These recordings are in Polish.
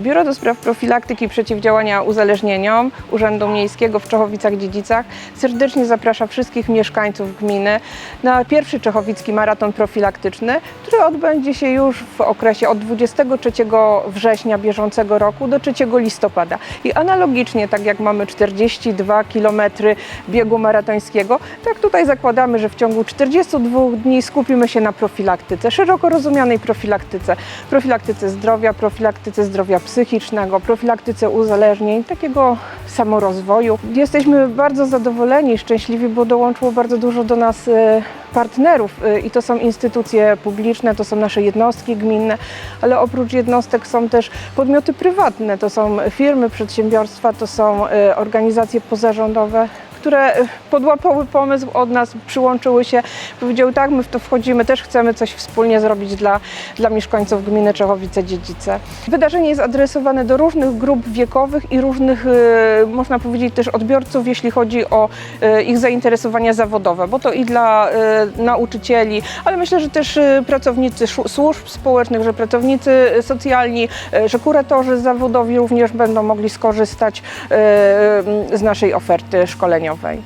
Biuro do Spraw Profilaktyki i Przeciwdziałania Uzależnieniom Urzędu Miejskiego w Czechowicach-Dziedzicach serdecznie zaprasza wszystkich mieszkańców gminy na pierwszy Czechowicki Maraton Profilaktyczny, który odbędzie się już w okresie od 23 września bieżącego roku do 3 listopada. I analogicznie, tak jak mamy 42 km biegu maratońskiego, tak tutaj zakładamy, że w ciągu 42 dni skupimy się na profilaktyce, szeroko rozumianej profilaktyce, profilaktyce zdrowia, profilaktyce zdrowia psychicznego, profilaktyce uzależnień, takiego samorozwoju. Jesteśmy bardzo zadowoleni, szczęśliwi, bo dołączyło bardzo dużo do nas e, partnerów e, i to są instytucje publiczne, to są nasze jednostki gminne, ale oprócz jednostek są też podmioty prywatne, to są firmy, przedsiębiorstwa, to są e, organizacje pozarządowe, które e, podłapały pomysł od nas, przyłączyły się, powiedziały tak, my w to wchodzimy, też chcemy coś wspólnie zrobić dla, dla mieszkańców gminy Czechowice-Dziedzice. Wydarzenie jest adresowane do różnych grup wiekowych i różnych, e, można powiedzieć, też odbiorców, jeśli chodzi o e, ich zainteresowania zawodowe, bo to i dla nauczycieli, ale myślę, że też pracownicy służb społecznych, że pracownicy socjalni, że kuratorzy zawodowi również będą mogli skorzystać z naszej oferty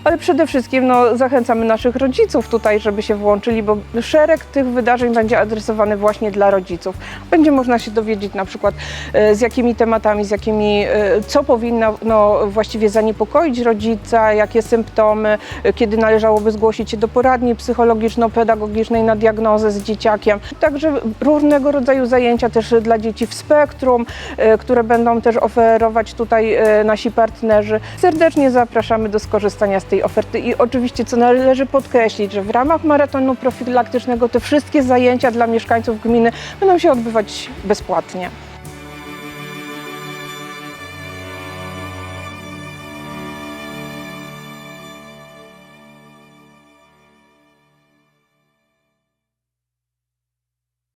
Ale przede wszystkim no, zachęcamy naszych rodziców tutaj, żeby się włączyli, bo szereg tych wydarzeń będzie adresowany właśnie dla rodziców. Będzie można się dowiedzieć na przykład e, z jakimi tematami, z jakimi, e, co powinno no, właściwie zaniepokoić rodzica, jakie symptomy, e, kiedy należałoby zgłosić się do poradni psychologiczno-pedagogicznej na diagnozę z dzieciakiem. Także różnego rodzaju zajęcia też dla dzieci w spektrum, które będą też oferować tutaj nasi partnerzy. Serdecznie zapraszamy do skorzystania z tej oferty i oczywiście, co należy podkreślić, że w ramach maratonu profilaktycznego te wszystkie zajęcia dla mieszkańców gminy będą się odbywać bezpłatnie.